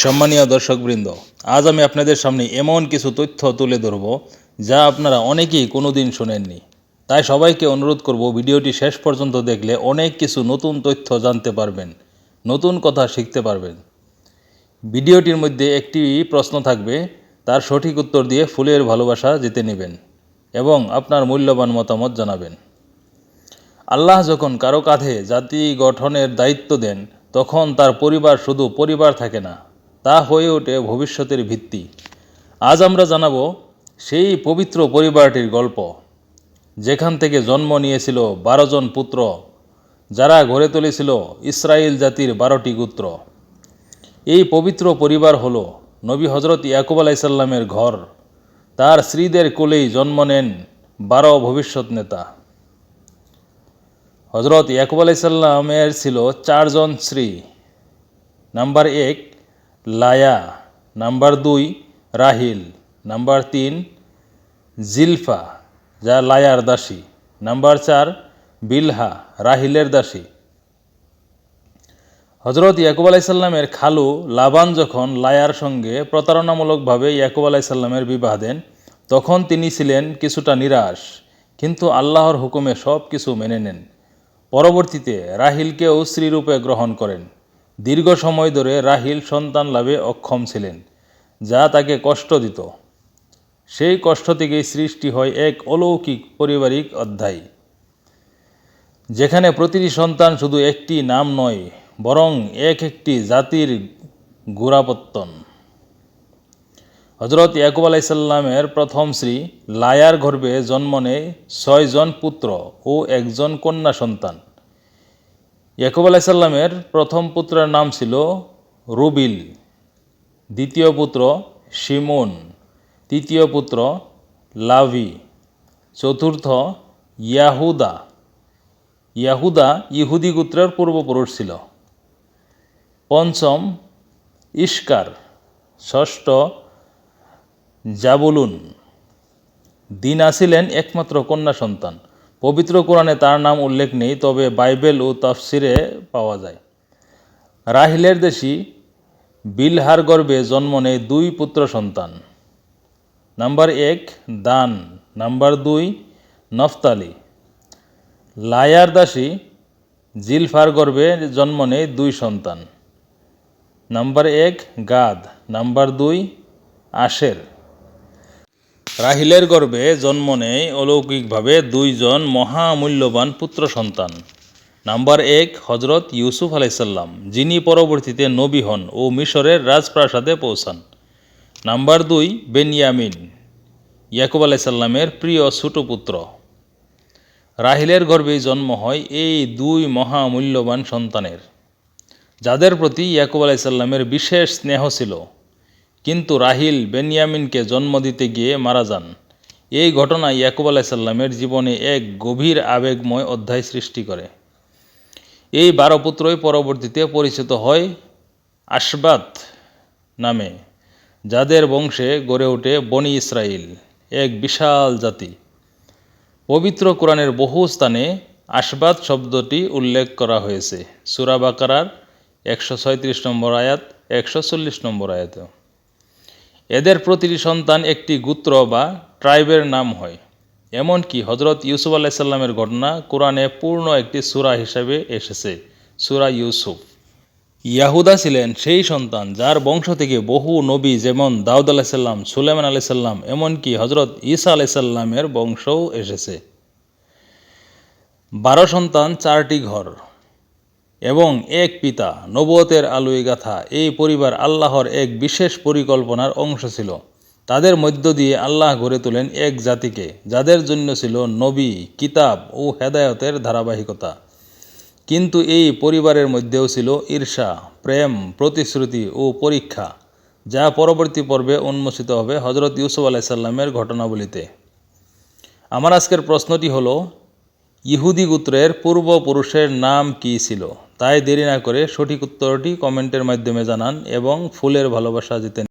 সম্মানীয় দর্শকবৃন্দ, আজ আমি আপনাদের সামনে এমন কিছু তথ্য তুলে ধরব যা আপনারা অনেকেই কোনোদিন শোনেননি। তাই সবাইকে অনুরোধ করব ভিডিওটি শেষ পর্যন্ত দেখলে অনেক কিছু নতুন তথ্য জানতে পারবেন, নতুন কথা শিখতে পারবেন। ভিডিওটির মধ্যে একটি প্রশ্ন থাকবে, তার সঠিক উত্তর দিয়ে ফুলের ভালোবাসা জিতে নেবেন এবং আপনার মূল্যবান মতামত জানাবেন। আল্লাহ যখন কারও কাঁধে জাতি গঠনের দায়িত্ব দেন, তখন তার পরিবার শুধু পরিবার থাকে না তা হয়ে ওঠে ভবিষ্যতের ভিত্তি। আজ আমরা জানাব সেই পবিত্র পরিবারটির গল্প। যেখান থেকে জন্ম নিয়েছিল বারো জন পুত্র, যারা গড়ে তুলেছিল ইসরায়েল জাতির বারোটি গোত্র। এই পবিত্র পরিবার হলো নবী হজরত ইয়াকুব আলাইসাল্লামের ঘর। তার স্ত্রীদের কোলেই জন্ম নেন বারো ভবিষ্যৎ নেতা। হজরত ইয়াকুব আলাইসাল্লামের ছিল চারজন স্ত্রী। নাম্বার এক লায়া, নাম্বার দুই রাহিল, নাম্বার তিন জিলফা, যা লায়ার দাসী, নাম্বার চার বিলহা, রাহিলের দাসী। হজরত ইয়াকুব আলাইসাল্লামের খালু লাবান যখন লায়ার সঙ্গে প্রতারণামূলকভাবে ইয়াকুব আলাইসাল্লামের বিবাহ দেন, তখন তিনি ছিলেন কিছুটা নিরাশ, কিন্তু আল্লাহর হুকুমে সব কিছু মেনে নেন। পরবর্তীতে রাহিলকেও স্ত্রীরূপে গ্রহণ করেন। দীর্ঘ সময় ধরে রাহিল সন্তান লাভে অক্ষম ছিলেন, যা তাকে কষ্ট দিত। সেই কষ্ট থেকেই সৃষ্টি হয় এক অলৌকিক পারিবারিক অধ্যায়, যেখানে প্রতিটি সন্তান শুধু একটি নাম নয়, বরং এক একটি জাতির গোড়াপত্তন। হজরত ইয়াকুব আলাইসাল্লামের প্রথম শ্রী লায়ার গর্ভে জন্ম নেয় ছয়জন পুত্র ও একজন কন্যা সন্তান। ইয়াকুব আলাইসাল্লামের প্রথম পুত্রের নাম ছিল রুবিল, দ্বিতীয় পুত্র শিমুন, তৃতীয় পুত্র লাভি, চতুর্থ ইয়াহুদা। ইয়াহুদা ইহুদি গোত্রের পূর্বপুরুষ ছিল। পঞ্চম ইস্কার ষষ্ঠ জাবুলুন। দিনা ছিলেন একমাত্র কন্যা সন্তান। পবিত্র কোরআনে তার নাম উল্লেখ নেই, তবে বাইবেল ও তফসিরে পাওয়া যায়। রাহিলের দেশি বিলহার গর্ভে জন্ম নেয় দুই পুত্র সন্তান। নাম্বার এক, দান। নাম্বার দুই, নফতালি। লায়ার দাসী জিলফার গর্ভে জন্ম নেয় দুই সন্তান। নাম্বার এক, গাদ। নাম্বার দুই, আশের। রাহিলের গর্ভে জন্ম নেয় অলৌকিকভাবে দুইজন মহামূল্যবান পুত্র সন্তান। নাম্বার এক হজরত ইউসুফ আলাইসাল্লাম যিনি পরবর্তীতে নবী হন ও মিশরের রাজপ্রাসাদে পৌঁছান। নাম্বার দুই, বেনিয়ামিন, ইয়াকুব আলাইসাল্লামের প্রিয় ছোট পুত্র। রাহিলের গর্ভেই জন্ম হয় এই দুই মহামূল্যবান সন্তানের, যাদের প্রতি ইয়াকুব আলাইসাল্লামের বিশেষ স্নেহ ছিল। কিন্তু রাহিল বেনিয়ামিনকে জন্ম দিতে গিয়ে মারা যান। এই ঘটনা ইয়াকুব আলাইসাল্লামের জীবনে এক গভীর আবেগময় অধ্যায় সৃষ্টি করে। এই বারো পুত্রই পরবর্তীতে পরিচিত হয় আশবাত নামে, যাদের বংশে গড়ে ওঠে বনি ইসরাইল এক বিশাল জাতি। পবিত্র কোরআনের বহু স্থানে আশবাদ শব্দটি উল্লেখ করা হয়েছে। সুরা বাকারার একশো ছয়ত্রিশ নম্বর আয়াত, একশো চল্লিশ নম্বর আয়াত এদের প্রতিটি সন্তান একটি গোত্র বা ট্রাইবের নাম হয়। এমনকি হজরত ইউসুফ আলাইসাল্লামের ঘটনা কোরআনে পূর্ণ একটি সুরা হিসেবে এসেছে, সুরা ইউসুফ। ইয়াহুদা ছিলেন সেই সন্তান যার বংশ থেকে বহু নবী যেমন দাউদ আলাইসাল্লাম সুলেমান আলাইসাল্লাম এমনকি হজরত ঈসা আলাইসাল্লামের বংশও এসেছে। বারো সন্তান, চারটি ঘর। এবং এক পিতা নবতের আলুই গাথা, এই পরিবার আল্লাহর এক বিশেষ পরিকল্পনার অংশ ছিল। তাদের মধ্য দিয়ে আল্লাহ গড়ে তোলেন এক জাতিকে, যাদের জন্য ছিল নবী, কিতাব ও হেদায়তের ধারাবাহিকতা। কিন্তু এই পরিবারের মধ্যেও ছিল ঈর্ষা, প্রেম, প্রতিশ্রুতি ও পরীক্ষা, যা পরবর্তী পর্বে উন্মোচিত হবে হজরত ইউসুফ আলাইসাল্লামের ঘটনাবলিতে। আমার আজকের প্রশ্নটি হলো ইহুদি গোত্রের পূর্বপুরুষের নাম কী ছিল? তাই দেরি না করে সঠিক উত্তরটি কমেন্টের মাধ্যমে জানান এবং ফুলের ভালোবাসা জিতে